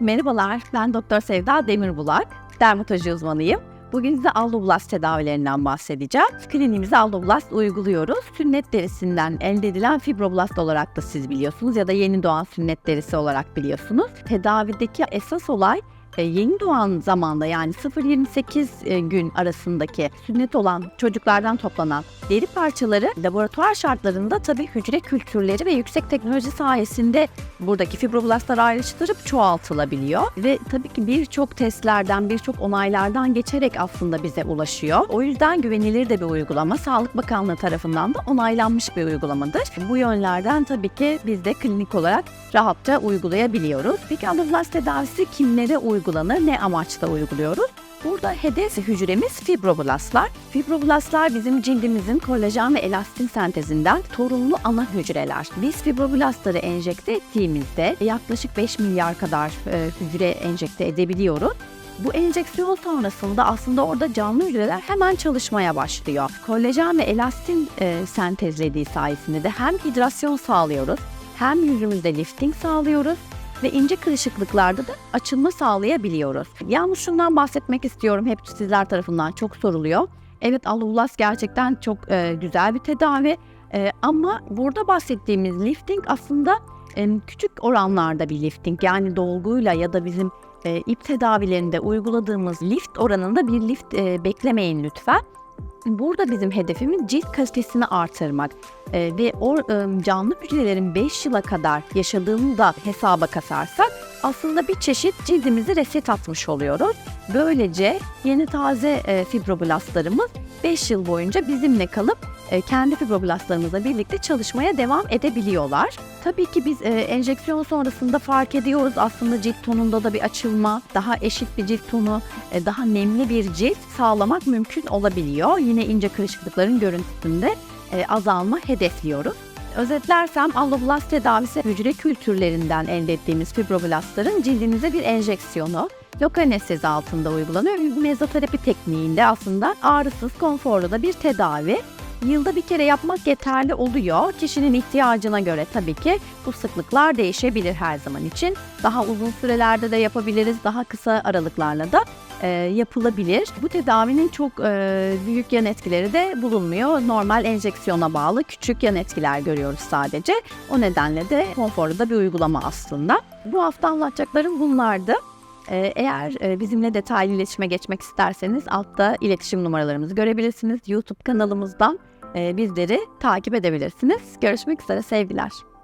Merhabalar, ben Doktor Sevda Demirbulak, dermatoloji uzmanıyım. Bugün size alloblast tedavilerinden bahsedeceğim. Kliniğimize alloblast uyguluyoruz. Sünnet derisinden elde edilen fibroblast olarak da siz biliyorsunuz ya da yeni doğan sünnet derisi olarak biliyorsunuz. Tedavideki esas olay e, yeni doğan zamanda yani 0-28 e, gün arasındaki sünnet olan çocuklardan toplanan deri parçaları laboratuvar şartlarında tabii hücre kültürleri ve yüksek teknoloji sayesinde buradaki fibroblastlar ayrıştırıp çoğaltılabiliyor ve tabii ki birçok testlerden, birçok onaylardan geçerek aslında bize ulaşıyor. O yüzden güvenilir de bir uygulama. Sağlık Bakanlığı tarafından da onaylanmış bir uygulamadır. Bu yönlerden tabii ki biz de klinik olarak rahatça uygulayabiliyoruz. Peki alloblast tedavisi kimlere uygulanır, ne amaçla uyguluyoruz? Burada hedef hücremiz fibroblastlar. Fibroblastlar bizim cildimizin kolajen ve elastin sentezinden sorumlu ana hücreler. Biz fibroblastları enjekte ettiğimizde yaklaşık 5 milyar kadar e, hücre enjekte edebiliyoruz. Bu enjeksiyon sonrasında aslında orada canlı hücreler hemen çalışmaya başlıyor. Kolajen ve elastin e, sentezlediği sayesinde de hem hidrasyon sağlıyoruz hem yüzümüzde lifting sağlıyoruz ve ince kırışıklıklarda da açılma sağlayabiliyoruz. Yalnız şundan bahsetmek istiyorum. Hep sizler tarafından çok soruluyor. Evet alloblast gerçekten çok e, güzel bir tedavi. E, ama burada bahsettiğimiz lifting aslında e, küçük oranlarda bir lifting. Yani dolguyla ya da bizim e, ip tedavilerinde uyguladığımız lift oranında bir lift e, beklemeyin lütfen. Burada bizim hedefimiz cilt kalitesini artırmak Ee, ve o e, canlı hücrelerin 5 yıla kadar yaşadığını da hesaba katarsak aslında bir çeşit cildimizi reset atmış oluyoruz. Böylece yeni taze e, fibroblastlarımız 5 yıl boyunca bizimle kalıp e, kendi fibroblastlarımızla birlikte çalışmaya devam edebiliyorlar. Tabii ki biz e, enjeksiyon sonrasında fark ediyoruz aslında cilt tonunda da bir açılma, daha eşit bir cilt tonu, e, daha nemli bir cilt sağlamak mümkün olabiliyor. Yine ince kırışıklıkların görüntüsünde e, azalma hedefliyoruz. Özetlersem alloblast tedavisi hücre kültürlerinden elde ettiğimiz fibroblastların cildinize bir enjeksiyonu lokal anestezi altında uygulanıyor. Mezoterapi tekniğinde aslında ağrısız, konforlu da bir tedavi. Yılda bir kere yapmak yeterli oluyor. Kişinin ihtiyacına göre tabii ki bu sıklıklar değişebilir her zaman için. Daha uzun sürelerde de yapabiliriz, daha kısa aralıklarla da e, yapılabilir. Bu tedavinin çok e, büyük yan etkileri de bulunmuyor. Normal enjeksiyona bağlı küçük yan etkiler görüyoruz sadece. O nedenle de konforlu da bir uygulama aslında. Bu hafta anlatacaklarım bunlardı. Ee, Eğer e, bizimle detaylı iletişime geçmek isterseniz altta iletişim numaralarımızı görebilirsiniz. YouTube kanalımızdan e, bizleri takip edebilirsiniz. Görüşmek üzere sevgiler.